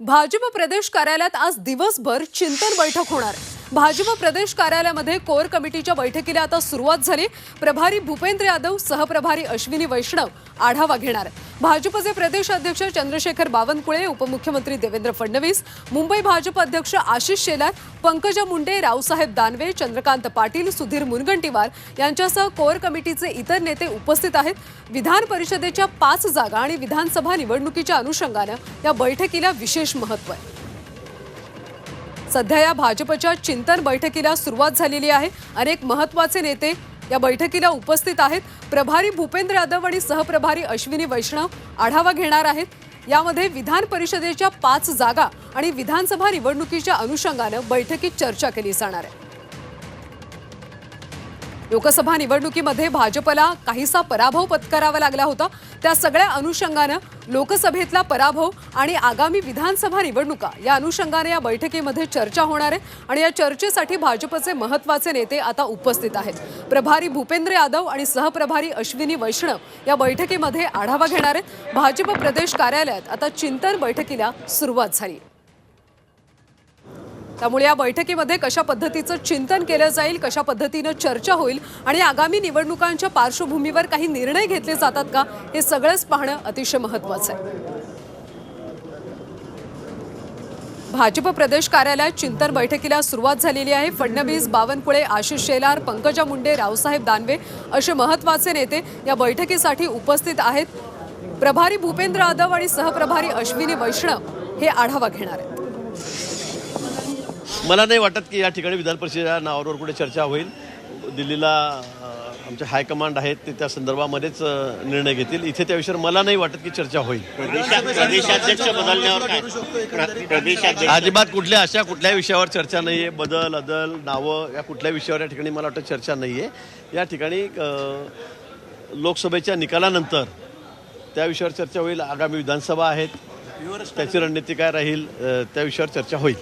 भाजप प्रदेश कार्यालयात आज दिवसभर चिंतन बैठक होणार. भाजप प्रदेश कार्यालयामध्ये कोर कमिटीच्या बैठकीला आता सुरुवात झाली. प्रभारी भूपेंद्र यादव सहप्रभारी अश्विनी वैष्णव आढावा घेणार भाजपचे प्रदेश अध्यक्ष चंद्रशेखर बावनकुळे उपमुख्यमंत्री देवेंद्र फडणवीस मुंबई भाजप अध्यक्ष आशिष शेलार पंकजा मुंडे रावसाहेब दानवे चंद्रकांत पाटील सुधीर मुनगंटीवार यांच्यासह कोर कमिटीचे इतर नेते उपस्थित आहेत. विधान परिषदेच्या पाच जागा आणि विधानसभा निवडणुकीच्या अनुषंगानं या बैठकीला विशेष महत्त्व आहे. सध्या या भाजपच्या चिंतन बैठकीला सुरुवात झालेली आहे. अनेक महत्त्वाचे नेते या बैठकीला उपस्थित आहेत. प्रभारी भूपेंद्र यादव आणि सहप्रभारी अश्विनी वैष्णव आढावा घेणार आहेत. यामध्ये विधान परिषदेच्या पाच जागा आणि विधानसभा निवडणुकीच्या अनुषंगानं बैठकीत चर्चा केली जाणार आहे. लोकसभा निवडणुकीमध्ये भाजपला काहीसा पराभव पत्करावा लागला होता. त्या सगळ्या अनुषंगानं लोकसभेतला पराभव आणि आगामी विधानसभा निवडणुका या अनुषंगाने या बैठकीमध्ये चर्चा होणार आहे आणि या चर्चेसाठी भाजपचे महत्त्वाचे नेते आता उपस्थित आहेत. प्रभारी भूपेंद्र यादव आणि सहप्रभारी अश्विनी वैष्णव या बैठकीमध्ये आढावा घेणार आहेत. भाजप प्रदेश कार्यालयात आता चिंतन बैठकीला सुरुवात झाली. त्यामुळे या बैठकीमध्ये कशा पद्धतीचं चिंतन केलं जाईल कशा पद्धतीनं चर्चा होईल आणि आगामी निवडणुकांच्या पार्श्वभूमीवर काही निर्णय घेतले जातात का हे सगळंच पाहणं अतिशय महत्वाचं आहे. भाजप प्रदेश कार्यालयात चिंतन बैठकीला सुरुवात झालेली आहे. फडणवीस बावनकुळे आशिष शेलार पंकजा मुंडे रावसाहेब दानवे असे महत्त्वाचे नेते या बैठकीसाठी उपस्थित आहेत. प्रभारी भूपेंद्र यादव आणि सहप्रभारी अश्विनी वैष्णव हे आढावा घेणार आहेत. मला नाही वाटत की या ठिकाणी विधान परिषदेच्या नावावर कुठे चर्चा होईल. दिल्लीला आमचे हायकमांड आहेत ते त्या संदर्भामध्येच निर्णय घेतील. इथे त्या विषयावर मला नाही वाटत की चर्चा होईल. अजिबात कुठल्या अशा कुठल्याही विषयावर चर्चा नाही आहे बदल अदल नावं या कुठल्या विषयावर या ठिकाणी मला वाटतं चर्चा नाही आहे या ठिकाणी लोकसभेच्या निकालानंतर त्या विषयावर चर्चा होईल. आगामी विधानसभा आहेत. त्याची रणनीती काय राहील त्या विषयावर चर्चा होईल.